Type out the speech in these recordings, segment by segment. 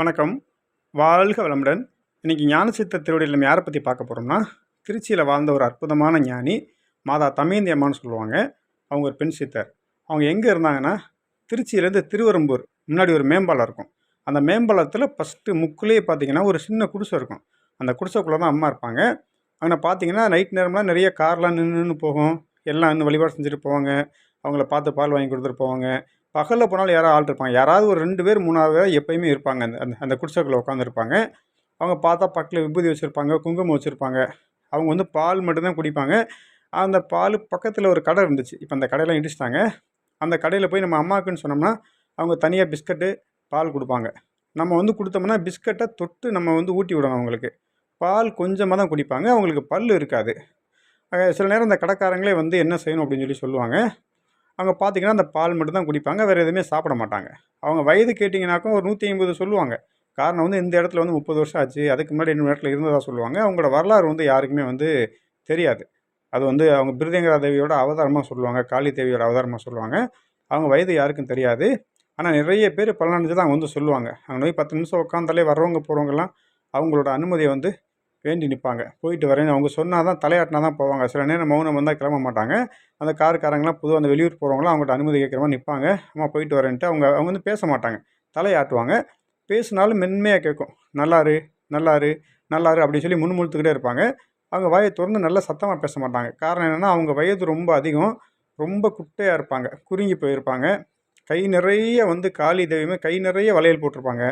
வணக்கம். வாழ்க வளமுடன். இன்றைக்கி ஞானசித்த திருவடியில் நம்ம யாரை பற்றி பார்க்க போகிறோம்னா திருச்சியில் வாழ்ந்த ஒரு அற்புதமான ஞானி மாதா தமேந்தி அம்மான்னு சொல்லுவாங்க. அவங்க ஒரு பெண் சித்தர். அவங்க எங்கே இருந்தாங்கன்னா திருச்சியிலேருந்து திருவரம்பூர். முன்னாடி ஒரு மேம்பாலம் இருக்கும். அந்த மேம்பாலத்தில் ஃபஸ்ட்டு முக்குலேயே பார்த்தீங்கன்னா ஒரு சின்ன குடிசை இருக்கும். அந்த குடிசைக்குள்ளே தான் அம்மா இருப்பாங்க. அங்கே பார்த்தீங்கன்னா நைட் நேரம்லாம் நிறைய கார்லாம் நின்று நின்று போகும். எல்லாம் இன்னும் வழிபாடு செஞ்சுட்டு போவாங்க. அவங்கள பார்த்து பால் வாங்கி கொடுத்துட்டு போவாங்க. பகலில் போனாலும் யாராவது ஆள் இருப்பாங்க. யாராவது ஒரு ரெண்டு பேர் மூணாவது பேர் எப்போயுமே இருப்பாங்க. அந்த அந்த அந்த குடிசைக்குள்ளே உட்காந்துருப்பாங்க அவங்க பார்த்தா பக்கத்தில் விபூதி வச்சுருப்பாங்க குங்குமம் வச்சுருப்பாங்க. அவங்க வந்து பால் மட்டும்தான் குடிப்பாங்க. அந்த பால் பக்கத்தில் ஒரு கடை இருந்துச்சு. இப்போ அந்த கடையெல்லாம் இடிச்சிட்டாங்க. அந்த கடையில் போய் நம்ம அம்மாவுக்குன்னு சொன்னோம்னா அவங்க தனியாக பிஸ்கட்டு பால் கொடுப்பாங்க. நம்ம வந்து கொடுத்தோம்னா பிஸ்கட்டை தொட்டு நம்ம வந்து ஊட்டி விடணும் அவங்களுக்கு. பால் கொஞ்சமாக தான் குடிப்பாங்க. அவங்களுக்கு பல் இருக்காது. சில நேரம் அந்த கடைக்காரங்களே வந்து என்ன செய்யணும் அப்படின்னு சொல்லி சொல்லுவாங்க. அவங்க பார்த்தீங்கன்னா அந்த பால் மட்டும் தான் குடிப்பாங்க வேறு எதுவுமே சாப்பிட மாட்டாங்க. அவங்க வயது கேட்டிங்கனாக்கும் ஒரு நூற்றி ஐம்பது சொல்லுவாங்க. காரணம் வந்து இந்த இடத்துல வந்து முப்பது வருஷம் ஆச்சு அதுக்கு முன்னாடி இன்னொரு இடத்துல இருந்ததாக சொல்லுவாங்க. அவங்களோட வரலாறு வந்து யாருக்குமே வந்து தெரியாது. அது வந்து அவங்க பிருதேங்கரா தேவியோட அவதாரமாக சொல்லுவாங்க காளி தேவியோட அவதாரமாக சொல்லுவாங்க. அவங்க வயது யாருக்கும் தெரியாது. ஆனால் நிறைய பேர் பலனடைஞ்சு தான் அவங்க வந்து சொல்லுவாங்க. அங்கே போய் பத்து நிமிஷம் உட்காந்தாலே வர்றவங்க போகிறவங்கலாம் அவங்களோட அனுமதியை வந்து வேண்டி நிற்பாங்க. போயிட்டு வரேன்னு அவங்க சொன்னால் தான் தலையாட்டினா தான் போவாங்க. சில நேரம் மௌனம் வந்தால் கிளம்ப மாட்டாங்க. அந்த காருக்காரங்களாம் பொதுவாக அந்த வெளியூர் போகிறவங்களாம் அவங்கள்ட்ட அனுமதி கேட்குற மாதிரி நிற்பாங்க. அம்மா போயிட்டு வரேன்ட்டு அவங்க அவங்க வந்து பேச மாட்டாங்க. தலையாட்டுவாங்க. பேசினாலும் மென்மையாக கேட்கும். நல்லாரு நல்லாரு நல்லாரு அப்படின்னு சொல்லி முன்முழுத்துக்கிட்டே இருப்பாங்க. அவங்க வாயை திறந்து நல்லா சத்தமாக பேச மாட்டாங்க. காரணம் என்னென்னா அவங்க வயது ரொம்ப அதிகம். ரொம்ப குட்டையாக இருப்பாங்க. குறுங்கி போயிருப்பாங்க. கை நிறைய வந்து காளி தெய்வமே கை நிறைய வளையல் போட்டிருப்பாங்க.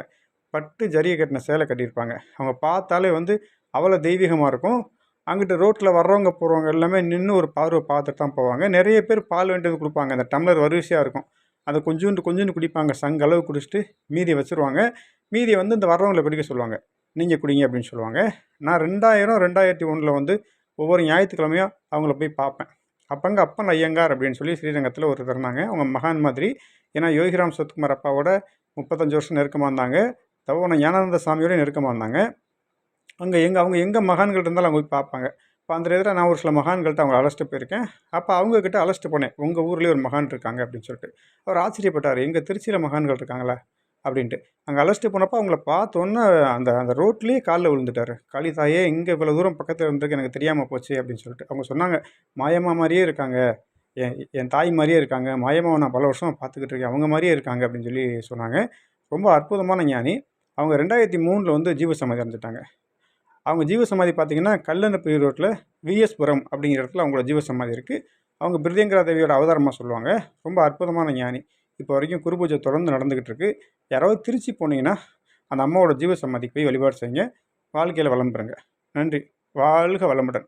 பட்டு ஜரிய கட்டின சேலை கட்டியிருப்பாங்க. அவங்க பார்த்தாலே வந்து அவ்வளோ தெய்வீகமாக இருக்கும். அங்கிட்டு ரோட்டில் வர்றவங்க போகிறவங்க எல்லாமே நின்று ஒரு பார்வை பார்த்துட்டு தான் போவாங்க. நிறைய பேர் பால் வேண்டியது கொடுப்பாங்க. அந்த டம்ளர் வரிசையாக இருக்கும். அதை கொஞ்சோண்டு கொஞ்சோண்டு குடிப்பாங்க. சங்க அளவு குடிச்சிட்டு மீதியை வச்சுருவாங்க. மீதியை வந்து இந்த வர்றவங்களை குடிக்க சொல்லுவாங்க. நீங்கள் குடிங்க அப்படின்னு சொல்லுவாங்க. நான் ரெண்டாயிரம் ரெண்டாயிரத்தி ஒன்றில் வந்து ஒவ்வொரு ஞாயிற்றுக்கிழமையும் அவங்கள போய் பார்ப்பேன். அப்பங்க அப்பன் ஐயங்கார் அப்படின்னு சொல்லி ஸ்ரீரங்கத்தில் ஒருத்தர் இருந்தாங்க. அவங்க மகான் மாதிரி. ஏன்னா யோகிராம் சத்குமார் அப்பாவோட முப்பத்தஞ்சு வருஷம் நெருக்கமாக இருந்தாங்க. தவன ஞானானந்த சாமியோட நெருக்கமாக இருந்தாங்க. அங்கே எங்கே அவங்க எங்கே மகான்கள் இருந்தாலும் அவங்க போய் பார்ப்பாங்க. இப்போ அந்த இதில் நான் ஒரு சில மகான்கள்ட்ட அவங்க அழைச்சிட்டு போயிருக்கேன். அப்போ அவங்கக்கிட்ட அழைச்சிட்டு போனேன். உங்கள் ஊர்லேயே ஒரு மகான் இருக்காங்க அப்படின்னு சொல்லிட்டு. அவர் ஆச்சரியப்பட்டார். எங்கள் திருச்சியில் மகான்கள் இருக்காங்களா? அப்படின்ட்டு. அங்கே அழைச்சிட்டு போனப்போ அவங்கள பார்த்தோன்னே அந்த அந்த ரோட்லேயே காலில் விழுந்துட்டார். காளி தாயே இங்கே இவ்வளோ தூரம் பக்கத்தில் இருந்திருக்கு எனக்கு தெரியாமல் போச்சு அப்படின்னு சொல்லிட்டு. அவங்க சொன்னாங்க மாயம்மா மாதிரியே இருக்காங்க. என் என் தாய் மாதிரியே இருக்காங்க. மாயம்மாவை நான் பல வருஷம் பார்த்துக்கிட்டு இருக்கேன். அவங்க மாதிரியே இருக்காங்க அப்படின்னு சொல்லி சொன்னாங்க. ரொம்ப அற்புதமான ஞானி. அவங்க ரெண்டாயிரத்தி மூணில் வந்து ஜீவசமாதி அடைஞ்சிட்டாங்க. அவங்க ஜீவசமாதி பார்த்திங்கன்னா கல்லணப்பள்ளி ரோட்டில் விஎஸ்புரம் அப்படிங்கிற இடத்துல அவங்களோட ஜீவசமாதி இருக்குது அவங்க பிரிதேங்கரா தேவியோட அவதாரமாக சொல்லுவாங்க. ரொம்ப அற்புதமான ஞானி. இப்போ வரைக்கும் குருபூஜை தொடர்ந்து நடந்துக்கிட்டு இருக்குது யாராவது திருச்சி போனீங்கன்னா அந்த அம்மாவோட ஜீவசமாதிக்கு போய் வழிபாடு செய்யுங்க. வாழ்க்கையில் வளம் பெறுங்க. நன்றி. வாழ்க வளமுடன்.